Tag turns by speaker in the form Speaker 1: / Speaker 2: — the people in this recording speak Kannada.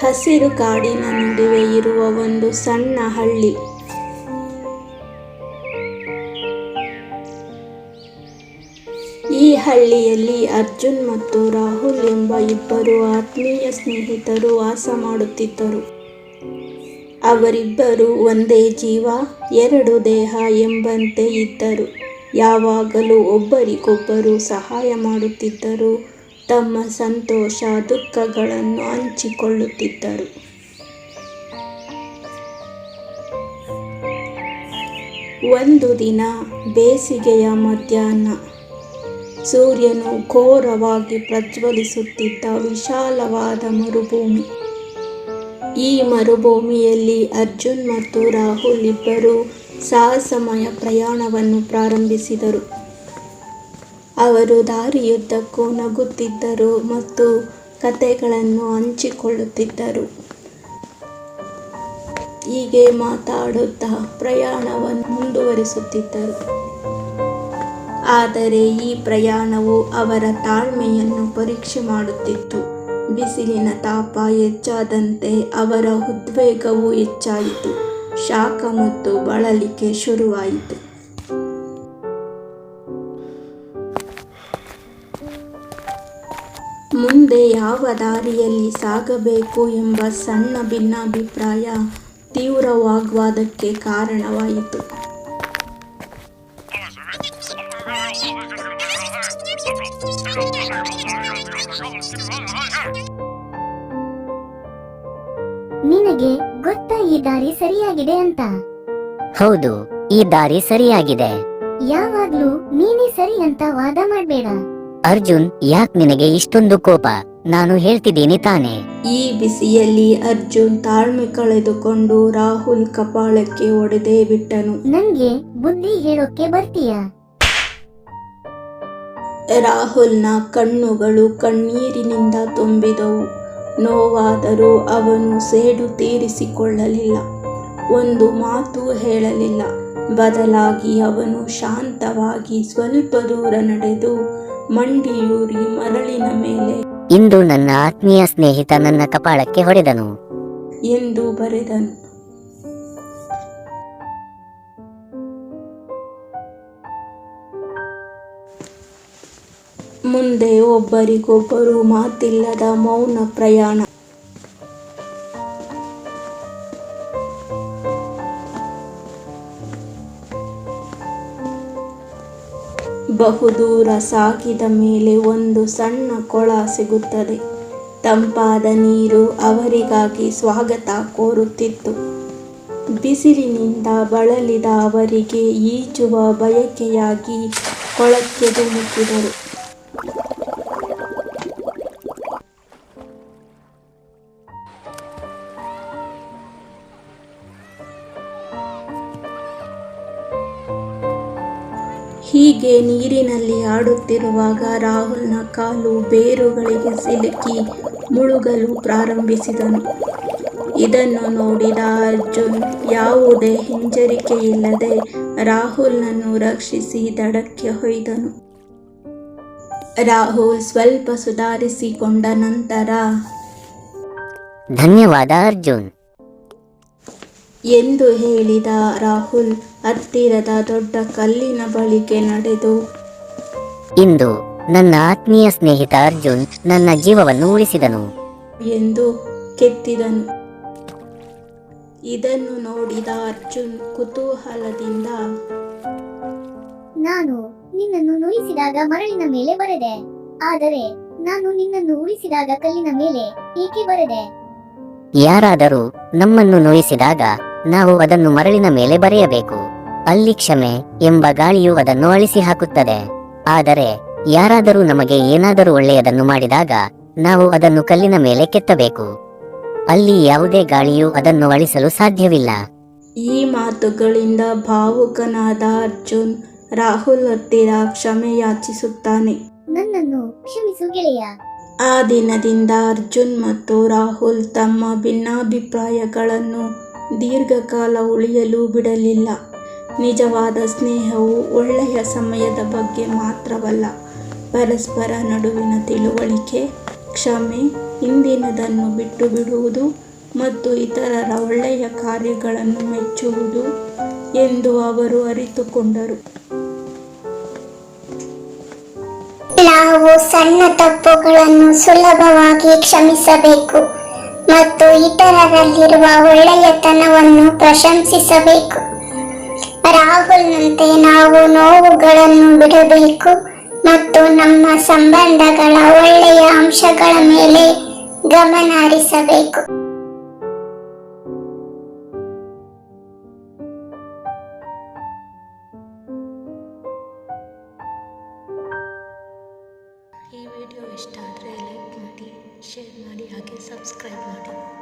Speaker 1: ಹಸಿರು ಕಾಡಿನ ನಡುವೆ ಇರುವ ಒಂದು ಸಣ್ಣ ಹಳ್ಳಿ. ಈ ಹಳ್ಳಿಯಲ್ಲಿ ಅರ್ಜುನ್ ಮತ್ತು ರಾಹುಲ್ ಎಂಬ ಇಬ್ಬರು ಆತ್ಮೀಯ ಸ್ನೇಹಿತರು ವಾಸ ಮಾಡುತ್ತಿದ್ದರು. ಅವರಿಬ್ಬರು ಒಂದೇ ಜೀವ, ಎರಡು ದೇಹ ಎಂಬಂತೆ ಇದ್ದರು. ಯಾವಾಗಲೂ ಒಬ್ಬರಿಗೊಬ್ಬರು ಸಹಾಯ ಮಾಡುತ್ತಿದ್ದರು. ತಮ್ಮ ಸಂತೋಷ, ದುಃಖಗಳನ್ನು ಹಂಚಿಕೊಳ್ಳುತ್ತಿದ್ದರು. ಒಂದು ದಿನ ಬೇಸಿಗೆಯ ಮಧ್ಯಾಹ್ನ, ಸೂರ್ಯನು ಘೋರವಾಗಿ ಪ್ರಜ್ವಲಿಸುತ್ತಿದ್ದ ವಿಶಾಲವಾದ ಮರುಭೂಮಿ. ಈ ಮರುಭೂಮಿಯಲ್ಲಿ ಅರ್ಜುನ್ ಮತ್ತು ರಾಹುಲ್ ಇಬ್ಬರು ಸಾಹಸಮಯ ಪ್ರಯಾಣವನ್ನು ಪ್ರಾರಂಭಿಸಿದರು. ಅವರು ದಾರಿಯುದ್ದಕ್ಕೂ ನಗುತ್ತಿದ್ದರು ಮತ್ತು ಕಥೆಗಳನ್ನು ಹಂಚಿಕೊಳ್ಳುತ್ತಿದ್ದರು. ಹೀಗೆ ಮಾತಾಡುತ್ತಾ ಪ್ರಯಾಣವನ್ನು ಮುಂದುವರಿಸುತ್ತಿದ್ದರು. ಆದರೆ ಈ ಪ್ರಯಾಣವು ಅವರ ತಾಳ್ಮೆಯನ್ನು ಪರೀಕ್ಷೆ ಮಾಡುತ್ತಿತ್ತು. ಬಿಸಿಲಿನ ತಾಪ ಹೆಚ್ಚಾದಂತೆ ಅವರ ಉದ್ವೇಗವೂ ಹೆಚ್ಚಾಯಿತು. ಶಾಖ ಮತ್ತು ಬಳಲಿಕೆ ಶುರುವಾಯಿತು. ಮುಂದೆ ಯಾವ ದಾರಿಯಲ್ಲಿ ಸಾಗಬೇಕು ಎಂಬ ಸಣ್ಣ ಭಿನ್ನಾಭಿಪ್ರಾಯ ತೀವ್ರ ವಾಗ್ವಾದಕ್ಕೆ ಕಾರಣವಾಯಿತು.
Speaker 2: ನಿನಗೆ ಗೊತ್ತಾ ಈ ದಾರಿ ಸರಿಯಾಗಿದೆ ಅಂತ?
Speaker 3: ಹೌದು ಈ ದಾರಿ ಸರಿಯಾಗಿದೆ.
Speaker 2: ಯಾವಾಗ್ಲೂ ನೀನೇ ಸರಿ ಅಂತ ವಾದ ಮಾಡ್ಬೇಡ.
Speaker 3: ಅರ್ಜುನ್ ಯಾಕ್ ನಿನಗೆ ಇಷ್ಟೊಂದು ಕೋಪ? ನಾನು ಹೇಳ್ತಿದ್ದೀನಿ ತಾನೆ.
Speaker 1: ಈ ಬಿಸಿಯಲ್ಲಿ ಅರ್ಜುನ್ ತಾಳ್ಮೆ ಕಳೆದುಕೊಂಡು ರಾಹುಲ್ ಕಪಾಳಕ್ಕೆ ಒಡೆದೇ ಬಿಟ್ಟನು.
Speaker 2: ನಂಗೆ ಬುದ್ಧಿ ಹೇಳೋಕೆ ಬರ್ತೀಯ?
Speaker 1: ರಾಹುಲ್ನ ಕಣ್ಣುಗಳು ಕಣ್ಣೀರಿನಿಂದ ತುಂಬಿದವು. ನೋವಾದರೂ ಅವನು ಸೇಡು ತೀರಿಸಿಕೊಳ್ಳಲಿಲ್ಲ. ಒಂದು ಮಾತು ಹೇಳಲಿಲ್ಲ. ಬದಲಾಗಿ ಅವನು ಶಾಂತವಾಗಿ ಸ್ವಲ್ಪ ದೂರ ನಡೆದು ಮಂಡಿಯೂರಿ ಮರಳಿನ ಮೇಲೆ.
Speaker 3: ಇಂದು ನನ್ನ ಆತ್ಮೀಯ ಸ್ನೇಹಿತ ನನ್ನ ಕಪಾಳಕ್ಕೆ ಹೊಡೆದನು.
Speaker 1: ಎಂದು ಬರೆದನು. ಮುಂದೆ ಒಬ್ಬರಿಗೊಬ್ಬರು ಮಾತಿಲ್ಲದ ಮೌನ ಪ್ರಯಾಣ. ಬಹುದೂರ ಸಾಕಿದ ಮೇಲೆ ಒಂದು ಸಣ್ಣ ಕೊಳ ಸಿಗುತ್ತದೆ. ತಂಪಾದ ನೀರು ಅವರಿಗಾಗಿ ಸ್ವಾಗತ ಕೋರುತ್ತಿತ್ತು. ಬಿಸಿಲಿನಿಂದ ಬಳಲಿದ ಅವರಿಗೆ ಈಜುವ ಬಯಕೆಯಾಗಿ ಕೊಳಕ್ಕೆ ಧುಮುಕಿದರು. ಹೀಗೆ ನೀರಿನಲ್ಲಿ ಆಡುತ್ತಿರುವಾಗ ರಾಹುಲ್ನ ಕಾಲು ಬೇರುಗಳಿಗೆ ಸಿಲುಕಿ ಮುಳುಗಲು ಪ್ರಾರಂಭಿಸಿದನು. ಇದನ್ನು ನೋಡಿದ ಅರ್ಜುನ್, ಯಾವುದೇ ಹಿಂಜರಿಕೆಯಿಲ್ಲದೆ ರಾಹುಲ್ನನ್ನು ರಕ್ಷಿಸಿ ದಡಕ್ಕೆ ಹೊಯ್ದನು. ರಾಹುಲ್ ಸ್ವಲ್ಪ ಸುಧಾರಿಸಿಕೊಂಡ ನಂತರ,
Speaker 3: ಧನ್ಯವಾದ ಅರ್ಜುನ್.
Speaker 1: ಎಂದು ಹೇಳಿದ ರಾಹುಲ್ ಹತ್ತಿರದ ದೊಡ್ಡ ಕಲ್ಲಿನ ಬಳಿಕೆ ನಡೆದು.
Speaker 3: ಇಂದು ನನ್ನ ಆತ್ಮೀಯ ಸ್ನೇಹಿತ ಅರ್ಜುನ್ ನನ್ನ ಜೀವವನ್ನು ಉಳಿಸಿದನು.
Speaker 1: ಎಂದು ಕೆತ್ತಿದನು. ಇದನ್ನು ನೋಡಿದ ಅರ್ಜುನ್ ಕುತೂಹಲದಿಂದ
Speaker 2: ನಾನು ನಿನ್ನನ್ನು ನೋಯಿಸಿದಾಗ ಮರಳಿನ ಮೇಲೆ ಬರೆದೆ ಆದರೆ ನಾನು ನಿನ್ನನ್ನು ಉಳಿಸಿದಾಗ ಕಲ್ಲಿನ ಮೇಲೆ ಏಕೆ ಬರೆದೆ?
Speaker 3: ಯಾರಾದರೂ ನಮ್ಮನ್ನು ನೋಯಿಸಿದಾಗ ನಾವು ಅದನ್ನು ಮರಳಿನ ಮೇಲೆ ಬರೆಯಬೇಕು. ಅಲ್ಲಿ ಕ್ಷಮೆ ಎಂಬ ಗಾಳಿಯು ಅದನ್ನು ಅಳಿಸಿ ಹಾಕುತ್ತದೆ. ಆದರೆ ಯಾರಾದರೂ ನಮಗೆ ಏನಾದರೂ ಒಳ್ಳೆಯದನ್ನು ಮಾಡಿದಾಗ ನಾವು ಅದನ್ನು ಕಲ್ಲಿನ ಮೇಲೆ ಕೆತ್ತಬೇಕು. ಅಲ್ಲಿ ಯಾವುದೇ ಗಾಳಿಯು ಅದನ್ನು ಅಳಿಸಲು ಸಾಧ್ಯವಿಲ್ಲ.
Speaker 1: ಈ ಮಾತುಗಳಿಂದ ಭಾವುಕನಾದ ಅರ್ಜುನ್ ರಾಹುಲ್ ಹತ್ತಿರ ಕ್ಷಮೆ ಯಾಚಿಸುತ್ತಾನೆ.
Speaker 2: ನನ್ನನ್ನು ಕ್ಷಮಿಸು ಗೆಳೆಯ.
Speaker 1: ಆ ದಿನದಿಂದ ಅರ್ಜುನ್ ಮತ್ತು ರಾಹುಲ್ ತಮ್ಮ ಭಿನ್ನಾಭಿಪ್ರಾಯಗಳನ್ನು ದೀರ್ಘಕಾಲ ಉಳಿಯಲು ಬಿಡಲಿಲ್ಲ. ನಿಜವಾದ ಸ್ನೇಹವು ಒಳ್ಳೆಯ ಸಮಯದ ಬಗ್ಗೆ ಮಾತ್ರವಲ್ಲ, ಪರಸ್ಪರ ನಡುವಿನ ತಿಳುವಳಿಕೆ, ಕ್ಷಮೆ, ಹಿಂದಿನದನ್ನು ಬಿಟ್ಟು ಬಿಡುವುದು ಮತ್ತು ಇತರರ ಒಳ್ಳೆಯ ಕಾರ್ಯಗಳನ್ನು ಮೆಚ್ಚುವುದು ಎಂದು ಅವರು ಅರಿತುಕೊಂಡರು.
Speaker 4: ನಾವು ಸಣ್ಣ ತಪ್ಪುಗಳನ್ನು ಸುಲಭವಾಗಿ ಕ್ಷಮಿಸಬೇಕು. ಮತ್ತು ಇತರರಲ್ಲಿರುವ ಒಳ್ಳೆಯತನವನ್ನು ಪ್ರಶಂಸಿಸಬೇಕು. ರಾಹುಲ್ನಂತೆ ನಾವು ನೋವುಗಳನ್ನು ಬಿಡಬೇಕು ಮತ್ತು ನಮ್ಮ ಸಂಬಂಧಗಳ ಒಳ್ಳೆಯ ಅಂಶಗಳ ಮೇಲೆ ಗಮನ ಹರಿಸಬೇಕು.
Speaker 1: ಸಬ್ಸ್ಕ್ರೈಬ್ ಮಾಡಿ